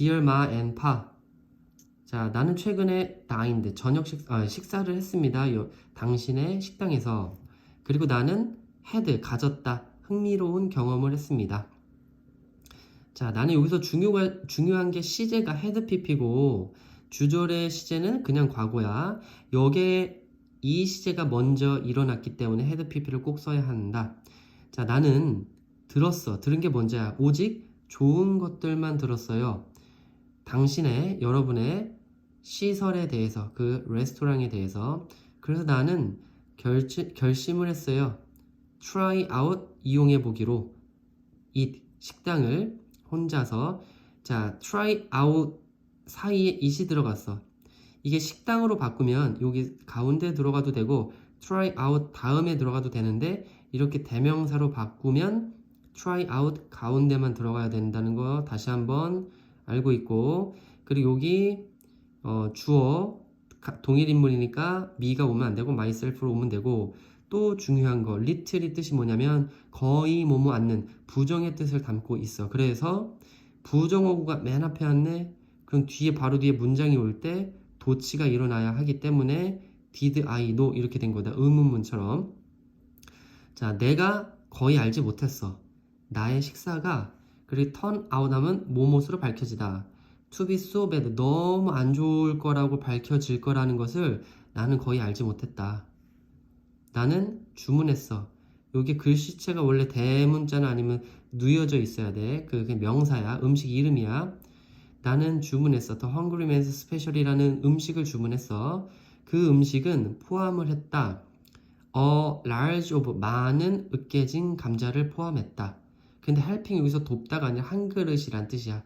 Dear Ma. 자, 나는 최근에 dined, 저녁 식, 아, 식사를 했습니다. 요, 당신의 식당에서. 그리고 나는 had, 가졌다. 흥미로운 경험을 했습니다. 자, 나는 여기서 중요가, 중요한 게 시제가 had pp고 주절의 시제는 그냥 과거야. 여기에 이 시제가 먼저 일어났기 때문에 had pp를 꼭 써야 한다. 자, 나는 들었어. 들은 게 뭔지야. 오직 좋은 것들만 들었어요. 당신의, 여러분의 시설에 대해서, 그 레스토랑에 대해서. 그래서 나는 결치, 결심을 했어요. try out 이용해 보기로 이 식당을 혼자서 자 try out 사이에 it이 들어갔어. 이게 식당으로 바꾸면 여기 가운데 들어가도 되고 try out 다음에 들어가도 되는데 이렇게 대명사로 바꾸면 try out 가운데만 들어가야 된다는 거 다시 한번 알고 있고 그리고 여기 어, 주어 가- 동일 인물이니까 me가 오면 안 되고 myself로 오면 되고 또 중요한 거 little이 뜻이 뭐냐면 거의 뭐뭐 않는 부정의 뜻을 담고 있어. 그래서 부정어구가 맨 앞에 왔네. 그럼 뒤에 바로 뒤에 문장이 올 때 도치가 일어나야 하기 때문에 did I know 이렇게 된 거다. 의문문처럼. 자 내가 거의 알지 못했어. 나의 식사가 그리고 turn out 하면 뭐뭇으로 밝혀지다 to be so bad 너무 안 좋을 거라고 밝혀질 거라는 것을 나는 거의 알지 못했다 나는 주문했어 여기 글씨체가 원래 대문자나 아니면 누여져 있어야 돼. 그 그게 명사야. 음식 이름이야. 나는 주문했어. The Hungry Man's Special이라는 음식을 주문했어. 그 음식은 포함을 했다. A large of 많은 으깨진 감자를 포함했다. 근데 helping 여기서 돕다가 아니라 한 그릇이란 뜻이야.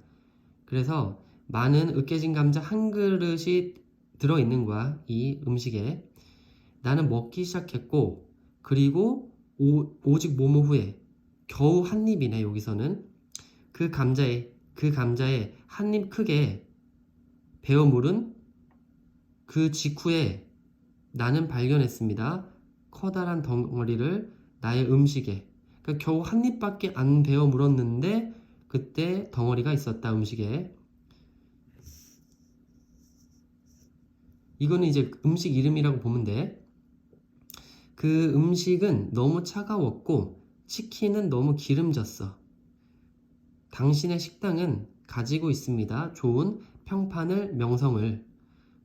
그래서 많은 으깨진 감자 한 그릇이 들어있는 거야. 이 음식에. 나는 먹기 시작했고, 그리고 오, 오직 모모 후에 겨우 한 입이네 여기서는 그 감자에 그 감자에 한 입 크게 베어 물은 그 직후에 나는 발견했습니다. 커다란 덩어리를 나의 음식에 그러니까 겨우 한 입밖에 안 베어 물었는데 그때 덩어리가 있었다 음식에 이거는 이제 음식 이름이라고 보면 돼. 그 음식은 너무 차가웠고 치킨은 너무 기름졌어. 당신의 식당은 가지고 있습니다. 좋은 평판을, 명성을.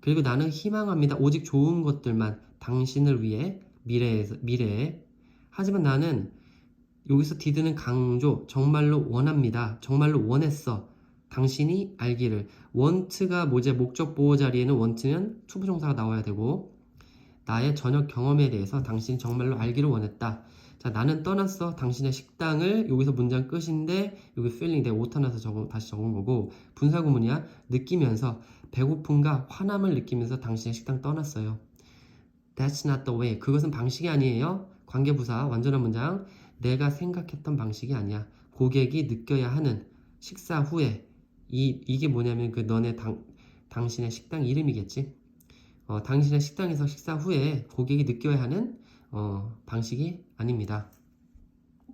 그리고 나는 희망합니다. 오직 좋은 것들만 당신을 위해 미래에서, 미래에. 하지만 나는 여기서 디드는 강조, 정말로 원합니다. 정말로 원했어. 당신이 알기를. 원트가 뭐지? 목적 보호 자리에는 원트는 투부 정사가 나와야 되고, 나의 저녁 경험에 대해서 당신이 정말로 알기를 원했다. 자, 나는 떠났어. 당신의 식당을 여기서 문장 끝인데 여기 feeling 내가 오타 나서 적어, 다시 적은 거고 분사구문이야. 느끼면서 배고픔과 화남을 느끼면서 당신의 식당 떠났어요. That's not the way. 그것은 방식이 아니에요. 관계부사 완전한 문장. 내가 생각했던 방식이 아니야. 고객이 느껴야 하는 식사 후에 이 이게 뭐냐면 그 너네 당 당신의 식당 이름이겠지. 어, 당신의 식당에서 식사 후에 고객이 느껴야 하는 어, 방식이 아닙니다.